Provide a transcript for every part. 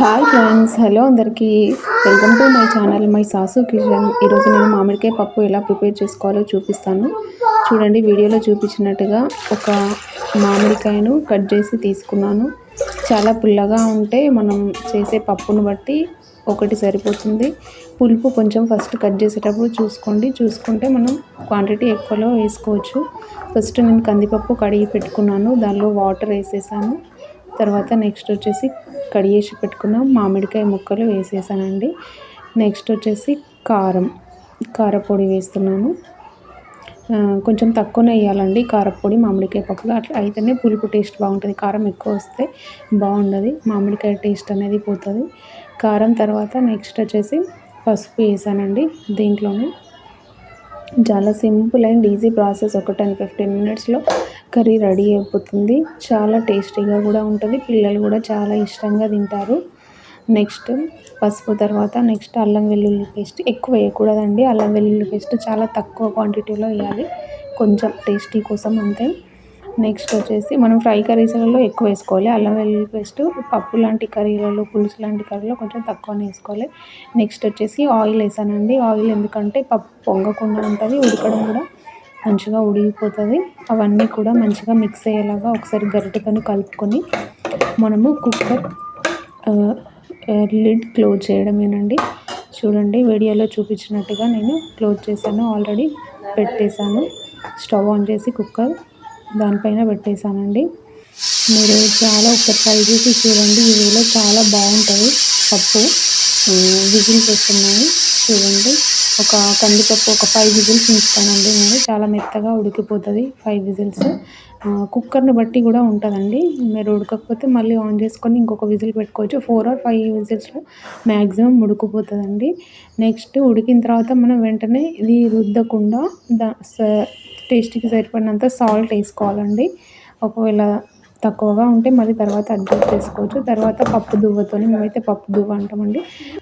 Hi friends hello అందరికీ. Welcome to my channel my Sasu kitchen. ఈరోజు నేను మామిడికాయ పప్పు ఎలా ప్రిపేర్ చేసుకోవాలో చూపిస్తాను. చూడండి వీడియోలో చూపించినట్టుగా ఒక మామిడికాయను కట్ చేసి తీసుకున్నాను. చాలా పుల్లగా ఉంటే మనం చేసే పప్పును బట్టి ఒకటి సరిపోతుంది. పులుపు కొంచెం ఫస్ట్ కట్ చేసేటప్పుడు చూసుకోండి. చూసుకుంటే మనం క్వాంటిటీ ఎక్కువలో వేసుకోవచ్చు. ఫస్ట్ నేను కందిపప్పు కడిగి పెట్టుకున్నాను. దానిలో వాటర్ వేసేసాను. తర్వాత నెక్స్ట్ వచ్చేసి కడిగేసి పెట్టుకున్న మామిడికాయ ముక్కలు వేసేసానండి. నెక్స్ట్ వచ్చేసి కారం కారపొడి వేస్తున్నాను. కొంచెం తక్కువనే వేయాలండి కారపొడి మామిడికాయ పప్పులు అట్లా అయితేనే పులుపు టేస్ట్ బాగుంటుంది. కారం ఎక్కువ వస్తే బాగుండదు. మామిడికాయ టేస్ట్ అనేది పోతుంది. కారం తర్వాత నెక్స్ట్ వచ్చేసి పసుపు వేసానండి దీంట్లోనే. చాలా సింపుల్ అండ్ ఈజీ ప్రాసెస్. ఒక టెన్ ఫిఫ్టీన్ మినిట్స్లో కర్రీ రెడీ అయిపోతుంది. చాలా టేస్టీగా కూడా ఉంటుంది. పిల్లలు కూడా చాలా ఇష్టంగా తింటారు. నెక్స్ట్ పసుపు తర్వాత నెక్స్ట్ అల్లం వెల్లుల్లి పేస్ట్. ఎక్కువ వేయకూడదండి. అల్లం వెల్లుల్లి పేస్ట్ చాలా తక్కువ క్వాంటిటీలో వేయాలి. కొంచెం టేస్టీ కోసం అంతే. నెక్స్ట్ వచ్చేసి మనం ఫ్రై కర్రీస్లలో ఎక్కువ వేసుకోవాలి. అల్లం వెల్లుల్లి పేస్ట్ పప్పు లాంటి కర్రీలలో పులుసు లాంటి కర్రీలో కొంచెం తక్కువనే వేసుకోవాలి. నెక్స్ట్ వచ్చేసి ఆయిల్ వేసానండి. ఆయిల్ ఎందుకంటే పప్పు పొంగకుండా ఉంటుంది ఉడకడం కూడా మంచిగా ఉడిగిపోతుంది అవన్నీ కూడా మంచిగా మిక్స్ అయ్యేలాగా ఒకసారి గరిటెతో కలుపుకొని మనము కుక్కర్ లిడ్ క్లోజ్ చేయడమేనండి. చూడండి వీడియోలో చూపించినట్టుగా నేను క్లోజ్ చేశాను ఆల్రెడీ పెట్టేశాను. స్టవ్ ఆన్ చేసి కుక్కర్ దానిపైన పెట్టేశానండి. మీరు చాలా ఒకసారి ట్రై చేసి చూడండి. ఈ చాలా బాగుంటుంది. పప్పు విజిల్స్ వస్తున్నాయి. చూడండి. ఒక కందిపప్పు ఒక ఫైవ్ విజిల్స్ ఉంచుతానండి నేను. చాలా మెత్తగా ఉడికిపోతుంది ఫైవ్ విజిల్స్. కుక్కర్ని బట్టి కూడా ఉంటుందండి. మీరు ఉడకకపోతే మళ్ళీ ఆన్ చేసుకొని ఇంకొక విజిల్ పెట్టుకోవచ్చు. ఫోర్ ఆర్ ఫైవ్ విజిల్స్లో మ్యాక్సిమం ఉడికిపోతుందండి. నెక్స్ట్ ఉడికిన తర్వాత మనం వెంటనే ఇది రుద్దకుండా దా టేస్ట్కి సరిపడినంత సాల్ట్ వేసుకోవాలండి. ఒకవేళ తక్కువగా ఉంటే మళ్ళీ తర్వాత అడ్జస్ట్ చేసుకోవచ్చు. తర్వాత పప్పు దువ్వతోని మేమైతే పప్పు దువ్వ అంటామండి.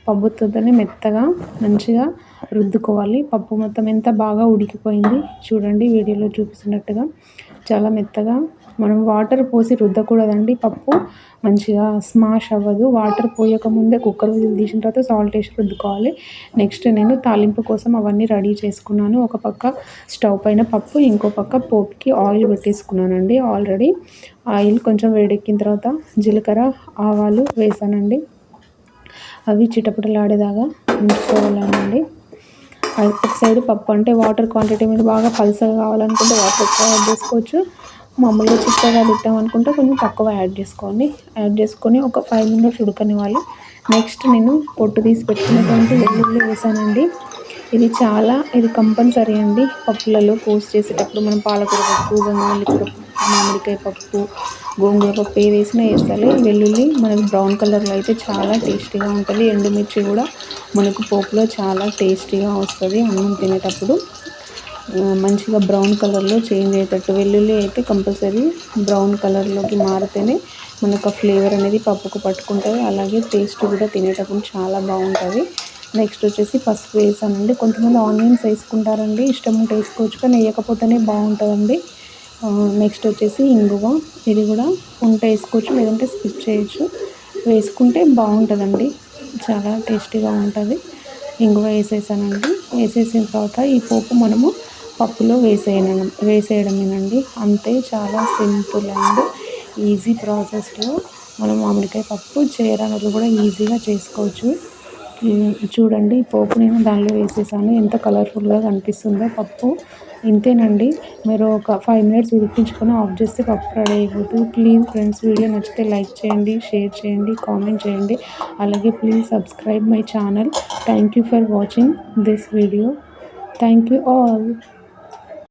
పప్పు పప్పుతోనే మెత్తగా మంచిగా రుద్దుకోవాలి. పప్పు మొత్తం ఎంత బాగా ఉడికిపోయింది చూడండి వీడియోలో చూపిస్తున్నట్టుగా. చాలా మెత్తగా. మనం వాటర్ పోసి రుద్దకూడదండి పప్పు. మంచిగా స్మాష్ అవ్వదు. వాటర్ పోయకముందే కుక్కర్ తీసిన తర్వాత సాల్ట్ వేసి రుద్దుకోవాలి. నెక్స్ట్ నేను తాలింపు కోసం అవన్నీ రెడీ చేసుకున్నాను. ఒక పక్క స్టవ్ పైన పప్పు ఇంకో పక్క పోపుకి ఆయిల్ పెట్టేసుకున్నానండి ఆల్రెడీ. ఆయిల్ కొంచెం వేడెక్కిన తర్వాత జీలకర్ర ఆవాలు వేసానండి. అవి చిటపటలాడేదాకా ఉంచుకోవాలనండి ఒక సైడ్ పప్పు అంటే వాటర్ క్వాంటిటీ మీద బాగా పల్సగా కావాలనుకుంటే వాటర్ ఎక్కువ యాడ్ చేసుకోవచ్చు. మామూలుగా చిక్కగా తిట్టాం అనుకుంటే కొంచెం తక్కువ యాడ్ చేసుకోండి. యాడ్ చేసుకొని ఒక ఫైవ్ మినిట్స్ ఉడకనివ్వాలి. నెక్స్ట్ నేను పొట్టు తీసి పెట్టుకున్నటువంటి వెల్లుల్లి వేసానండి. ఇది చాలా ఇది కంపల్సరీ అండి. పప్పులలో పోస్ట్ చేసేటప్పుడు మనం పాలకూర పప్పు గంగవల్లి కూర మామిడికాయ పప్పు గోంగూర పప్పు వేసిన వేసినా వెల్లుల్లి మనకు బ్రౌన్ కలర్లో అయితే చాలా టేస్టీగా ఉంటుంది. ఎండుమిర్చి కూడా మనకు పోపులో చాలా టేస్టీగా వస్తుంది అన్నం తినేటప్పుడు. మంచిగా బ్రౌన్ కలర్లో చేంజ్ అయ్యేటట్టు వెల్లుల్లి అయితే కంపల్సరీ బ్రౌన్ కలర్లోకి మారితేనే మనకు ఆ ఫ్లేవర్ అనేది పప్పుకు పట్టుకుంటుంది. అలాగే టేస్ట్ కూడా తినేటప్పుడు చాలా బాగుంటుంది. నెక్స్ట్ వచ్చేసి పసుపు వేసానండి కొంతమంది ఆనియన్స్ వేసుకుంటారండి. ఇష్టం ఉంటే వేసుకోవచ్చు కానీ వేయకపోతేనే బాగుంటుందండి. నెక్స్ట్ వచ్చేసి ఇంగువ. ఇది కూడా ఉంటే వేసుకోవచ్చు లేదంటే స్కిప్ చేయొచ్చు. వేసుకుంటే బాగుంటుందండి. చాలా టేస్టీగా ఉంటుంది. ఇంగువ వేసేసానండి. వేసేసిన తర్వాత ఈ పోపు మనము పప్పులో వేసేయడం వేసేయడమేనండి. అంతే చాలా సింపుల్ అండ్ ఈజీ ప్రాసెస్లో మనం మామిడికాయ పప్పు చేయడానికి కూడా ఈజీగా చేసుకోవచ్చు. చూడండి పోపు నేను దానిలో వేసేసాను. ఎంత కలర్ఫుల్గా కనిపిస్తుందో పప్పు. ఇంతేనండి. మీరు ఒక ఫైవ్ మినిట్స్ ఉడికించుకొని ఆఫ్ చేస్తే పప్పు రెడీ అయిపోతుంది. ప్లీజ్ ఫ్రెండ్స్ వీడియో నచ్చితే లైక్ చేయండి షేర్ చేయండి కామెంట్ చేయండి. అలాగే please subscribe my channel thank you for watching this video thank you all